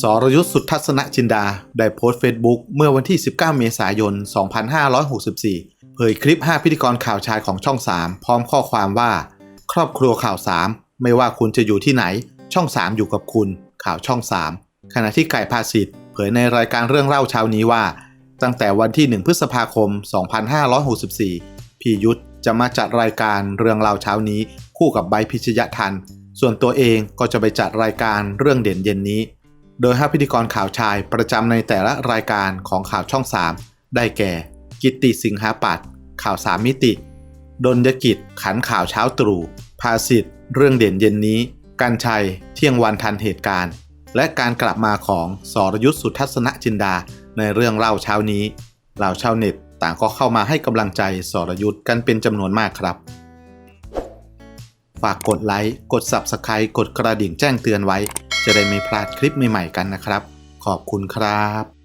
สรยุทธสุทัศนจินดา ได้โพสต์เฟซบุ๊กเมื่อวันที่ 19 เมษายน 2564 เผยคลิป 5 พิธีกรข่าวชายของช่อง 3 พร้อมข้อความว่า ครอบครัวข่าว 3 ไม่ว่าคุณจะอยู่ที่ไหน ช่อง 3 อยู่กับคุณ ข่าวช่อง 3 ขณะที่ไก่ภาสิทธิ์เผยในรายการเรื่องเล่าเช้านี้ว่า ตั้งแต่วันที่ 1 พฤษภาคม 2564 พี่ยุทธจะมาจัดรายการเรื่องเล่าเช้านี้ คู่กับไบพิชยทัน ส่วนตัวเองก็จะไปจัดรายการเรื่องเด่นเย็นนี้ โดยห้พิธีกรข่าวชายประจำในแต่ละรายการของข่าวช่อง 3 ได้แก่ กิตติสิงหาปัตข่าว 3 มิติ ดนยกิจ ขันข่าวเช้าตรู่ ภาสิทธิ์เรื่องเด่นเย็นนี้ กันชัย เที่ยงวันทันเหตุการณ์ และการกลับมาของสรยุทธสุทัศนจินดา ในเรื่องเล่าเช้านี้ เหล่าชาวเน็ตต่างก็เข้ามาให้กำลังใจสรยุทธกันเป็นจำนวนมากครับ ฝากกดไลค์ กด Subscribe กดกระดิ่งแจ้งเตือนไว้ จะได้ไม่พลาดคลิปใหม่ๆกันนะครับ ขอบคุณครับ